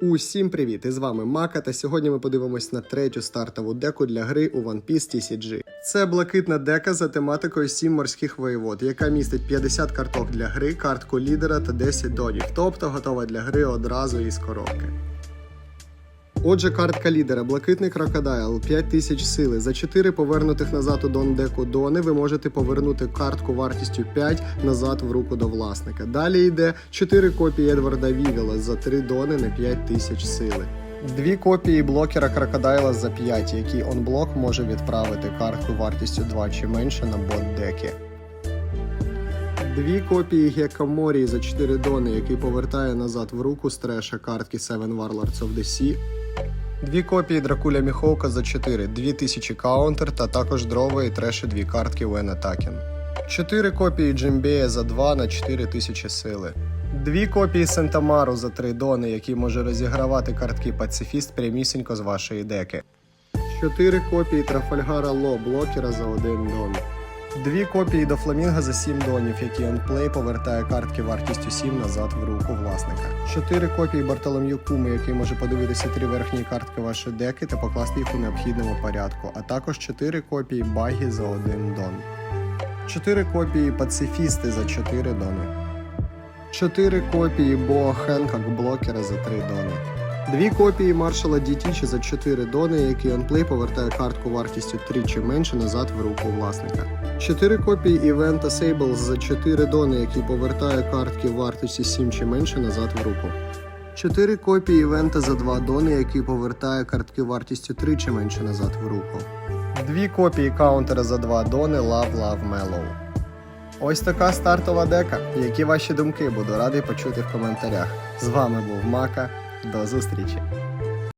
Усім привіт! І з вами Мака, та сьогодні ми подивимось на третю стартову деку для гри у One Piece TCG. Це блакитна дека за тематикою 7 морських воєвод, яка містить 50 карток для гри, картку лідера та 10 донів, тобто готова для гри одразу із коробки. Отже, картка лідера, блакитний крокодайл, 5000 сили. За 4 повернутих назад у дон деку дони ви можете повернути картку вартістю 5 назад в руку до власника. Далі йде 4 копії Едварда Вігела за 3 дони на 5000 сили. Дві копії блокера крокодайла за 5, який онблок може відправити картку вартістю 2 чи менше на бот деки. Дві копії Гекаморії за 4 дони, який повертає назад в руку з треша картки Seven Warlords of the Sea. Дві копії Дракуля Міховка за 4, 2000 каунтер та також дрова і треші дві картки Вен Атакен. Чотири копії Джимбея за 2 на 4000 сили. Дві копії Сентамару за 3 дони, який може розігравати картки Пацифіст прямісінько з вашої деки. Чотири копії Трафальгара Ло блокера за 1 дон. Дві копії до Фламінга за 7 донів, які онплей повертає картки вартістю 7 назад в руку власника. Чотири копії Бартолом'ю Куми, який може подивитися три верхні картки вашої деки та покласти їх у необхідному порядку, а також 4 копії Багі за 1 дон. 4 копії Пацифісти за 4 дони. 4 копії Боа Хенкок блокера за 3 дони. Дві копії маршала Дітічі за 4 дони, який онплей повертає картку вартістю 3 чи менше назад в руку власника. 4 копії Івента Сейблс за 4 дони, який повертає картки вартості 7 чи менше назад в руку. 4 копії Івента за 2 дони, який повертає картки вартістю 3 чи менше назад в руку. Дві копії каунтера за 2 дони Love Love Mellow. Ось така стартова дека. Які ваші думки? Буду радий почути в коментарях. З вами був Мака. До зустрічі!